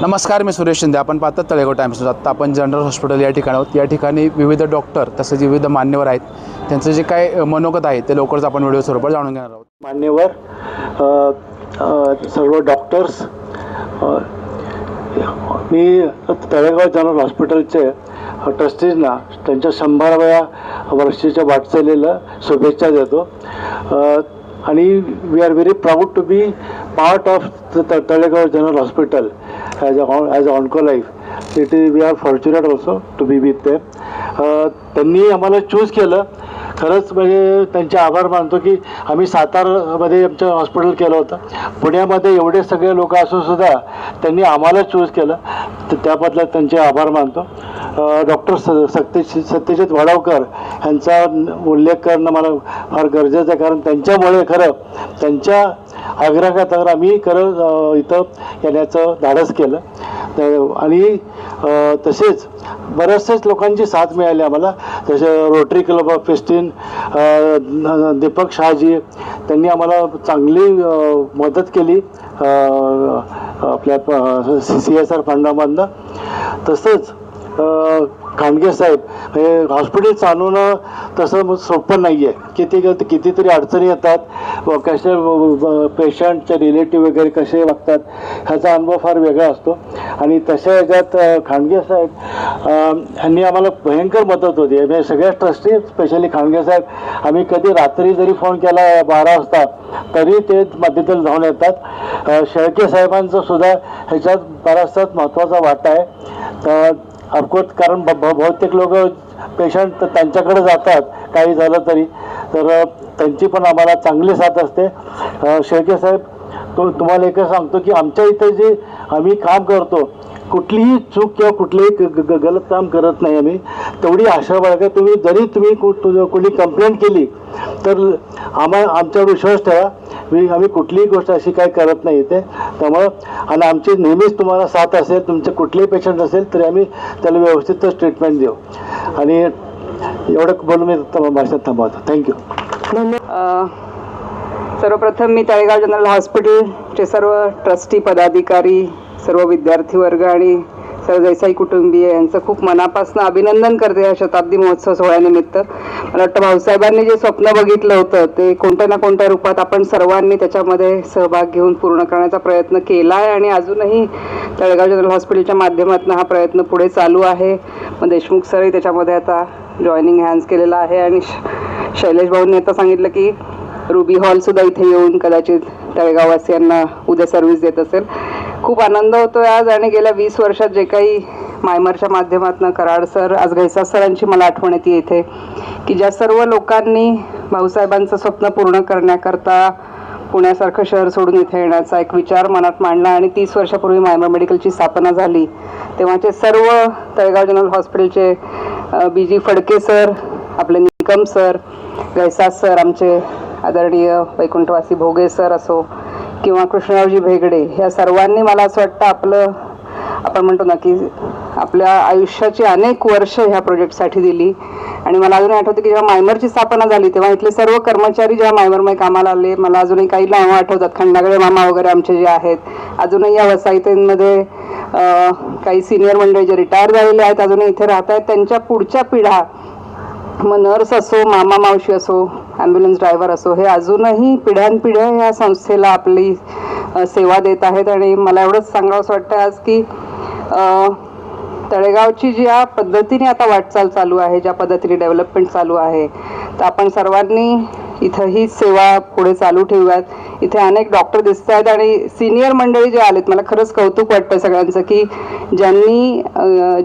नमस्कार मी सुरेश शिंदे. आपण पाहतात तळेगाव टाइम्स आत्ता आपण जनरल हॉस्पिटल या ठिकाणी आहोत या ठिकाणी विविध डॉक्टर तसेच विविध मान्यवर आहेत. त्यांचं जे काय मनोगत आहे ते लवकरच आपण व्हिडिओ स्वरूपात जाणून घेणार आहोत. मान्यवर सर्व डॉक्टर्स मी तळेगाव जनरल हॉस्पिटलचे ट्रस्टीजना त्यांच्या शंभराव्या वर्षीच्या वाटचालीला शुभेच्छा देतो. आणि we are very proud to be part of Talegaon general hospital. As a as a Oncolife it is we are fortunate also to be with ते त्यांनी आम्हाला चूज केलं. खरंच म्हणजे त्यांचे आभार मानतो की आम्ही सातारमध्ये आमचं हॉस्पिटल केलं होतं. पुण्यामध्ये एवढे सगळे लोक असून सुद्धा त्यांनी आम्हाला चूज केलं. तर त्याबद्दल त्यांचे आभार मानतो. डॉक्टर स सत्य सत्यजित वाडावकर यांचा उल्लेख करणं मला फार गरजेचं आहे कारण त्यांच्यामुळे खरं त्यांच्या आग्रहाखातर आम्ही खरं इथं येण्याचं धाडस केलं तर- आणि तसेच बऱ्याचशाच लोकांची साथ मिळाली आम्हाला जसे रोटरी क्लब ऑफ फेस्टिन दीपक शहाजी त्यांनी आम्हाला चांगली मदत केली आपल्या सी सी एस आर फंडामधनं तसंच खांडगे साहेब हे हॉस्पिटल चालवणं तसं मग सोपं नाही आहे किती कितीतरी अडचणी येतात. व कसे पेशंटचे रिलेटिव्ह वगैरे कसे वागतात ह्याचा अनुभव फार वेगळा असतो. आणि तशा ह्याच्यात खांडगे साहेब ह्यांनी यांनी आम्हाला भयंकर मदत होती. म्हणजे सगळ्या ट्रस्टी स्पेशली खांडगे साहेब आम्ही कधी रात्री जरी फोन केला बारा वाजता तरी ते मध्येतून धावून येतात. शेळके साहेबांचं सुद्धा ह्याच्यात बराचसाच महत्त्वाचा वाटा आहे. तर ऑफकोर्स कारण ब- ब- बहुतेक लोक पेशंट त्यांच्याकडे जातात काही झालं तरी. तर त्यांची पण आम्हाला चांगली साथ असते. शेळके साहेब तो तुम्हाला एकच सांगतो की आमच्या इथे जे आम्ही काम करतो कुठलीही चूक किंवा कुठलीही ग- ग- ग- गलत काम करत नाही आम्ही. तेवढी आशा बाळगा तुम्ही जरी तुम्ही कु- कंप्लेंट केली तर आम्हा आमच्यावर विश्वास ठेवा. मी आम्ही कुठलीही गोष्ट अशी काय करत नाही इथे. त्यामुळं आणि आमची नेहमीच तुम्हाला साथ असेल तुमचे कुठलेही पेशंट असेल तरी आम्ही त्याला व्यवस्थितच ट्रीटमेंट देऊ. आणि एवढं बोलून मी त- भाषण थांबवतो. थँक्यू सर्वप्रथम मी तळेगाव जनरल हॉस्पिटलचे सर्व ट्रस्टी पदाधिकारी सर्व विद्यार्थी वर्ग आणि सर्व देसाई कुटुंबीय यांचं खूप मनापासून अभिनंदन करते या शताब्दी महोत्सव सोहळ्यानिमित्त. मला वाटतं भाऊसाहेबांनी जे स्वप्न बघितलं होतं ते कोणत्या ना कोणत्या रूपात आपण सर्वांनी त्याच्यामध्ये सहभाग घेऊन पूर्ण करण्याचा प्रयत्न केला आहे आणि अजूनही तळेगाव जनरल हॉस्पिटलच्या माध्यमातून हा प्रयत्न पुढे चालू आहे. मग देशमुख सरही त्याच्यामध्ये आता जॉईनिंग हँड्स केलेला आहे आणि शैलेश भाऊंनी आता सांगितलं की रुबी हॉल सुद्धा इथे येऊन कदाचित तळेगाववासियांना उद्या सर्व्हिस देत असेल. खूप आनंद होतो आज आणि गेल्या वीस वर्षात जे काही मायमरच्या माध्यमातून कराड सर आज घैसा सरांची मला आठवण येते इथे की ज्या सर्व लोकांनी भाऊसाहेबांचं स्वप्न पूर्ण करण्याकरता पुण्यासारखं शहर सोडून इथे येण्याचा एक विचार मनात मांडला आणि तीस वर्षापूर्वी मायमर मेडिकलची स्थापना झाली. तेव्हाचे सर्व तळेगाव जनरल हॉस्पिटलचे बी जी फडके सर आपले निकम सर गैसास सर आमचे आदरणीय वैकुंठवासी भोगे सर असो किंवा कृष्णरावजी भेगडे ह्या सर्वांनी मला असं वाटतं आपलं आपण म्हणतो ना की आपल्या आयुष्याची अनेक वर्ष ह्या प्रोजेक्टसाठी दिली. आणि मला अजूनही आठवतं की जेव्हा मायमरची स्थापना झाली तेव्हा इथले सर्व कर्मचारी जेव्हा मायमरमध्ये कामाला आले मला अजूनही काही नावं आठवतात. खंडागळे मामा वगैरे आमचे जे आहेत अजूनही या वसाहतींमध्ये काही सिनियर मंडळी जे रिटायर झालेले आहेत अजूनही इथे राहत आहेत त्यांच्या पुढच्या पिढ्या मग नर्स असो मामा मावशी असो ॲम्ब्युलन्स ड्रायव्हर असो हे अजूनही पिढ्यानपिढ्या ह्या संस्थेला आपली सेवा देत आहेत. आणि मला एवढंच सांगावंसं वाटतं आज की तळेगावची ज्या पद्धतीने आता वाटचाल चालू आहे ज्या पद्धतीने डेव्हलपमेंट चालू आहे तर आपण सर्वांनी इथं ही सेवा पुढे चालू ठेवूयात. इथे अनेक डॉक्टर दिसत आहेत आणि सिनियर मंडळी जे आलेत मला खरंच कौतुक वाटतं सगळ्यांचं की ज्यांनी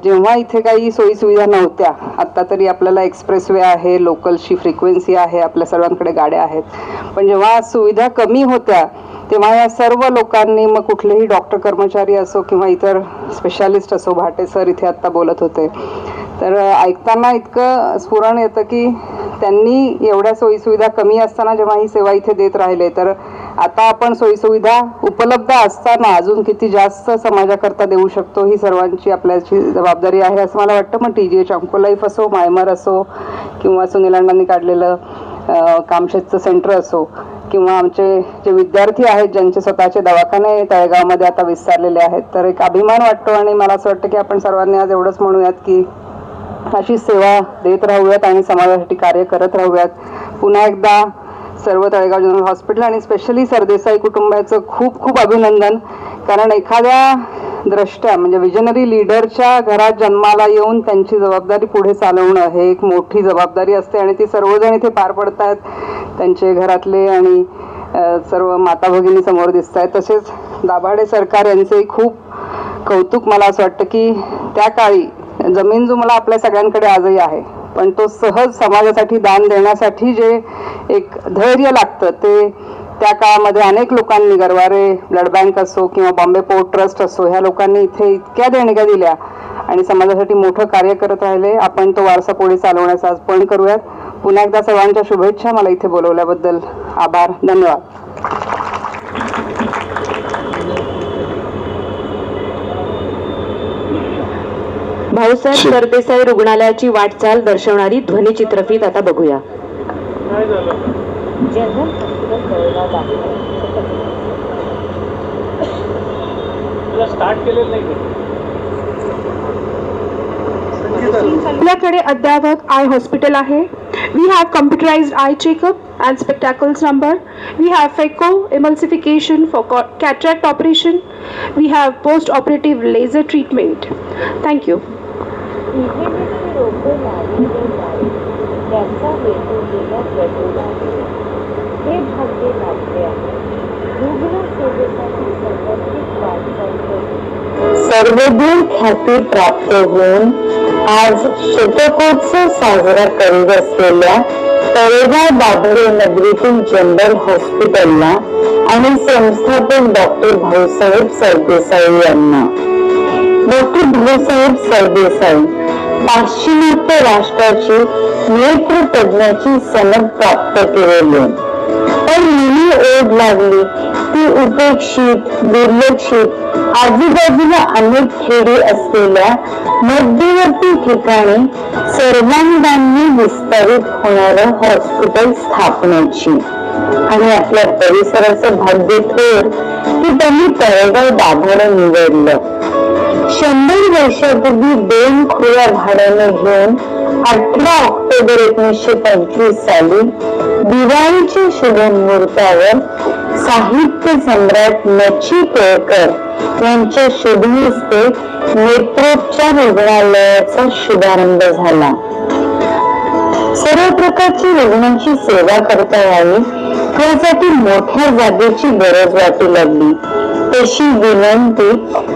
जेव्हा इथे काही सोयीसुविधा नव्हत्या आत्ता तरी आपल्याला एक्सप्रेस वे आहे लोकलची फ्रिक्वेन्सी आहे आपल्या सर्वांकडे गाड्या आहेत. पण जेव्हा सुविधा कमी होत्या तेव्हा या सर्व लोकांनी मग कुठलेही डॉक्टर कर्मचारी असो किंवा इतर स्पेशालिस्ट असो भाटे सर इथे आत्ता बोलत होते. तर ऐकताना इतकं स्फुरण येतं की त्यांनी एवढ्या सोयीसुविधा कमी असताना जेव्हा ही सेवा इथे देत राहिले तर आता आपण सोयीसुविधा उपलब्ध असताना अजून किती जास्त समाजाकरता देऊ शकतो ही सर्वांची आपल्याची जबाबदारी आहे असं मला वाटतं. मग टी जी एच अंकोलाईफ असो मायमर असो किंवा सुनील अण्णांनी काढलेलं कामशेतचं सेंटर असो किंवा आमचे जे विद्यार्थी आहेत ज्यांचे स्वतःचे दवाखाने तळेगावमध्ये आता विस्तारलेले आहेत तर एक अभिमान वाटतो आणि मला असं वाटतं की आपण सर्वांनी आज एवढंच म्हणूयात की अशी सेवा देत राहूयात आणि समाजासाठी कार्य करत राहूयात. पुन्हा एकदा सर्व तळेगाव जनरल हॉस्पिटल आणि स्पेशली सरदेसाई कुटुंबाचं खूप खूप अभिनंदन. कारण एखाद्या द्रष्ट्या म्हणजे विजनरी लीडरच्या घरात जन्माला येऊन त्यांची जबाबदारी पुढे चालवणं हे एक मोठी जबाबदारी असते आणि ती सर्वजण इथे पार पडतात त्यांचे घरातले आणि सर्व माता भगिनी समोर दिसत आहेत तसेच दाभाडे सरकार यांचे खूप कौतुक मला असं वाटतं की त्या काळी जमीन जो मला आपल्या सगळ्यांकडे आजही आहे. पण तो सहज समाजासाठी दान देण्यासाठी जे एक धैर्य लागतं ते त्या काळामध्ये अनेक लोकांनी गरवारे ब्लड बँक असो किंवा बॉम्बे पोर्ट ट्रस्ट असो ह्या लोकांनी इथे इतक्या देणग्या दिल्या आणि समाजासाठी मोठं कार्य करत राहिले. आपण तो वारसा पुढे चालवण्याचा आज पण करूयात. पुन्हा एकदा सर्वांच्या शुभेच्छा मला इथे बोलवल्याबद्दल आभार. धन्यवाद. भाऊसाहेब सरदेसाई रुग्णालयाची वाटचाल दर्शवणारी ध्वनिचित्रफीत आता बघूया. आपल्याकडे अद्ययावत आय हॉस्पिटल आहे. We have computerized eye checkup and spectacles number we have phaco emulsification for cataract operation we have post operative laser treatment thank you इव्हेंटची रोपे लावलेले नाही त्याचा हेतू गेल्या हे भाग्य लागले आहे रुग्ण सेवेसाठी समर्पित वाटचाल सर्वदूर ख्याती प्राप्त होऊन आज शतकोत्सव साजरा करीत असलेल्या तळेगाव बाभळे नगरीतील जनरल हॉस्पिटलला आणि संस्थापक डॉक्टर भाऊसाहेब सरदेसाई यांना. डॉक्टर भाऊसाहेब सरदेसाई पाश्चिमात्य राष्ट्राची नेत्रतज्ञाची सनद प्राप्त केलेली. पण मुली ओढ लागली. ती उपेक्षित दुर्लक्षित आजूबाजूला अनेक खेडी असलेल्या मध्यवर्ती ठिकाणी सर्वांगांनी विस्तारित होणारं हॉस्पिटल स्थापण्याची आणि आपल्या परिसराचं भाग्य थोर की त्यांनी तळेगाव दाभाडं निवडलं. शंभर वर्षापूर्वी दोन खुल्या भाड्याने घेऊन अठरा ऑक्टोबर एकोणीसशे पंचवीस साली दिवाळीच्या शुभ मुहूर्तावर साहित्य सम्राट नची केळकर यांच्या शुभ हस्ते नेत्रोपचार रुग्णालयाचा शुभारंभ झाला. सर्व प्रकारची रुग्णांची सेवा करता यावी नोकऱ्यासाठी मोठ्या जागेची गरज वाटू लागली. तशी विनंती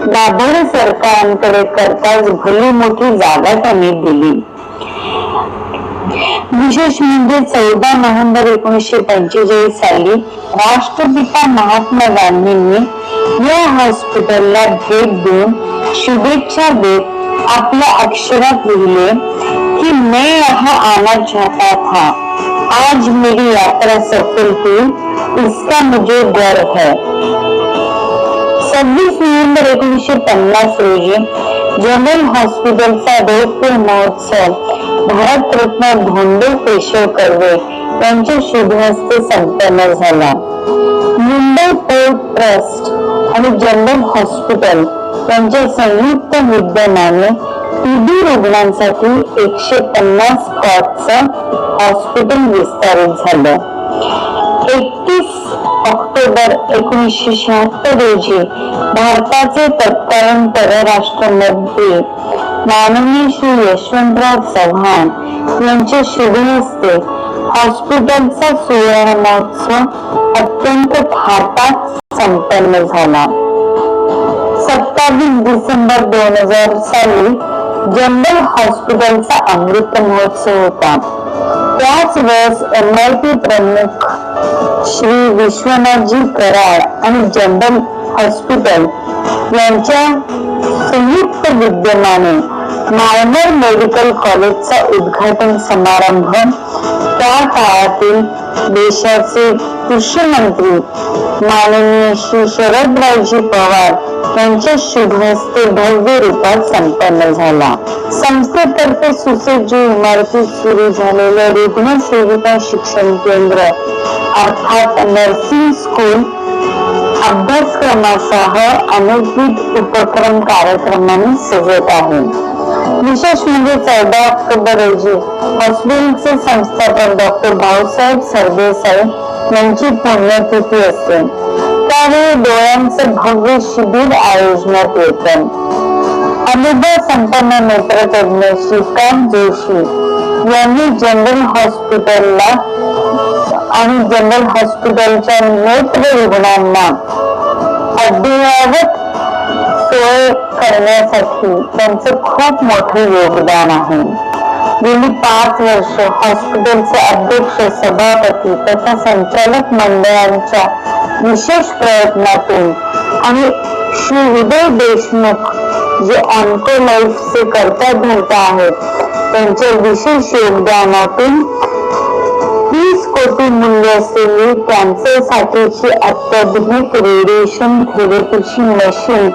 दाभड सरकारांकडे करताच भली मोठी जागा त्यांनी दिली. विशेष म्हणजे चौदा नोव्हेंबर एकोणीसशे पंचेचाळीस साली राष्ट्रपिता महात्मा गांधींनी या हॉस्पिटलला भेट देऊन शुभेच्छा देत आपल्या अक्षरात लिहिले की मैं यहाँ आना चाहता था आज मेरी यात्रा सफल हुई, इसका मुझे गर्व है। सव्वीस नोव्हेंबर एकोणीसशे पन्नास रोजी जनरल हॉस्पिटलचा रौप्य महोत्सव भारतरत्न धोंडो केशव कर्वे यांच्या शुभ हस्ते संपन्न झाला। मुंबई पोर्ट ट्रस्ट आणि जनरल हॉस्पिटल संयुक्त विद्यमाने टीबी रुग्णांसाठी एकशे पन्नास कॉटचं हॉस्पिटल विस्तारित झालं. एकतीस ऑक्टोबर एकोणीसशे शहात्तर रोजी भारताचे तत्कालीन परराष्ट्र मंत्री माननीय श्री यशवंतराव चव्हाण यांच्या शुभ हस्ते हॉस्पिटलचा सुवर्ण महोत्सव अत्यंत थाटात संपन्न झाला. सत्तावीस डिसेंबर दोन हजार साली जनरल हॉस्पिटलचा अमृत महोत्सव होता त्याच वेळेस एम आय पी प्रमुख श्री विश्वनाथजी कराड आणि जनरल हॉस्पिटल यांच्या संयुक्त विद्यमाने मायनर मेडिकल कॉलेजचा उद्घाटन समारंभ त्या काळातील देशाचे कृषी मंत्री माननीय श्री शरदरावजी पवार यांच्या शुभ हस्ते भव्य रूपात संपन्न झाला. संस्थेतर्फे सुसज्ज इमारतीत सुरू झालेलं रुग्ण सेविका शिक्षण केंद्र अर्थात नर्सिंग स्कूल अभ्यासक्रमासह अनेकविध उपक्रम कार्यक्रमांनी सजत आहे. विशेष म्हणजे चौदा ऑक्टोबर रोजी हॉस्पिटलचे संस्थापक डॉक्टर भाऊसाहेब सरदेसाई यांची पुण्यतिथी असते. त्यावेळी डोळ्यांचे भव्य शिबिर आयोजनात येतं. अनुभव संपन्न नेत्रतज्ञ श्रीकांत जोशी यांनी जनरल हॉस्पिटलला आणि जनरल हॉस्पिटलच्या नेत्र रुग्णांना अद्ययावत सोय करण्यासाठी त्यांचं खूप मोठं योगदान आहे. गेली पाच वर्ष हॉस्पिटलचे अध्यक्ष सभापती तथा संचालक मंडळांच्या विशेष प्रयत्नातून आणि श्री उदय देशमुख जे ऑनकोलाईफचे कर्ता धर्ता आहेत त्यांच्या विशेष योगदानातून तीस कोटी मूल्य असलेली कॅन्सरसाठीची अत्याधुनिक रेडिएशन थेरपीची मशीन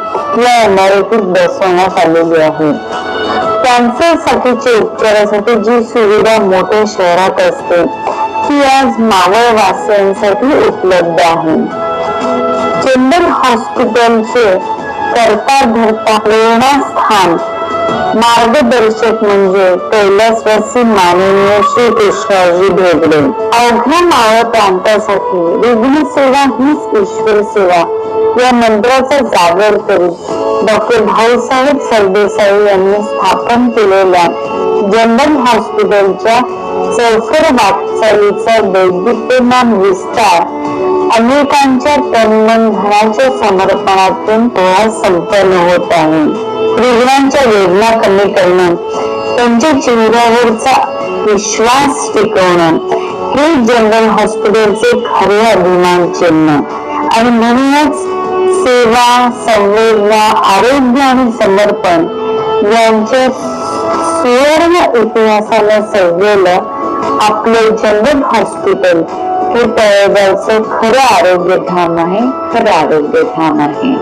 या इमारतीत बसवण्यात आलेली आहे. कॅन्सर साठीचे उपचारासाठी जी सुविधा मोठ्या शहरात असते ती आज मावळ वासियांसाठी उपलब्ध आहे. चेंबूर हॉस्पिटलचे करता धरता प्रेरणास्थान मार्गदर्शक म्हणजे कैलासवासी माननीय श्री कृष्णाजी भेगडे. अवघ्या मावळ प्रांतासाठी रुग्णसेवा हीच ईश्वर सेवा या मंत्राचा जागर करीत डॉक्टर भाऊसाहेब सरदेसाई यांनी स्थापन केलेल्या जनरल हॉस्पिटलच्या चौफर वाटचालीचा दैदिप्यमान विस्तार अनेकांच्या तन्मन धनाच्या समर्पणातून पोहा संपन्न होत आहे. रुग्णांच्या वेदना कमी करणं त्यांच्या चेहऱ्यावरचा विश्वास टिकवणं हे जनरल हॉस्पिटलचे खरे अभिमान चिन्ह. आणि म्हणूनच सेवा संवेदना आरोग्य आणि समर्पण यांच्या सुवर्ण इतिहासाला सजलेलं आपलं जनरल हॉस्पिटल. हे तळेगावचं खरं आरोग्य धाम आहे खरं आरोग्य धाम आहे.